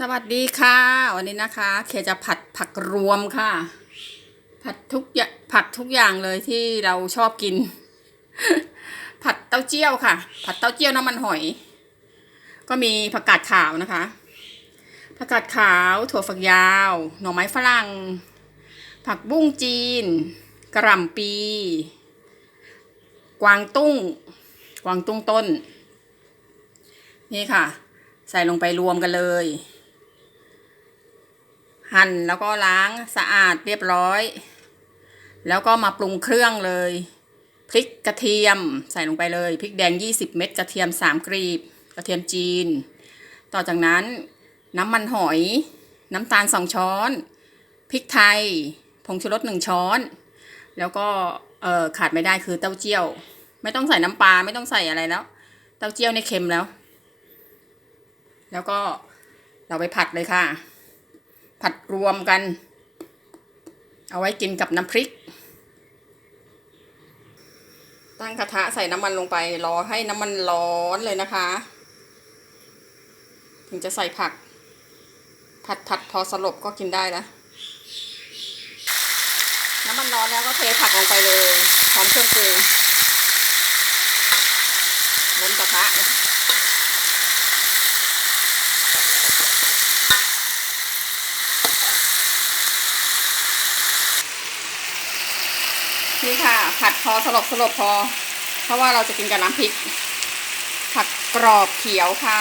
สวัสดีค่ะ วันนี้นะคะ เคจะผัดผักรวมค่ะ ผัดทุกอย่างผัดทุกอย่างเลยที่เราชอบกิน ผัดเต้าเจี้ยวค่ะ ผัดเต้าเจี้ยวน้ำมันหอย ก็มีผักกาดขาวนะคะผักกาดขาวถั่วฝักยาว หน่อไม้ฝรั่ง ผักบุ้งจีน กระหล่ำปี กวางตุ้ง กวางตุ้งต้น นี่ค่ะ ใส่ลงไปรวมกันเลย หั่นแล้วก็ล้างสะอาดเรียบร้อย แล้วก็มาปรุงเครื่องเลย พริกกระเทียมใส่ลงไปเลยพริกแดง 20 เม็ดกระเทียม 3 กรีบ กระเทียมจีน ต่อจากนั้นน้ำมันหอย น้ำตาล 2 ช้อนพริกไทยผงชูรส 1 ช้อน แล้วก็เออขาดไม่ได้คือเต้าเจี้ยว ไม่ต้องใส่น้ำปลาไม่ต้องใส่อะไรแล้ว เต้าเจี้ยวเนี่ยเค็มแล้ว แล้วก็เราไปผัดเลยค่ะ ผัดรวมกัน เอาไว้กินกับน้ำพริก ตั้งกระทะใส่น้ำมันลงไป รอให้น้ำมันร้อนเลยนะคะ ถึงจะใส่ผัก ผัดผัดพอสลบก็กินได้แล้วน้ำมันร้อนแล้วก็เทผักลงไปเลยพร้อมเครื่องปรุงล้นกระทะนะคะ นี่ค่ะ ผัดพอสลบสลบพอ เพราะว่าเราจะกินกับน้ำพริก ผักกรอบเขียวค่ะ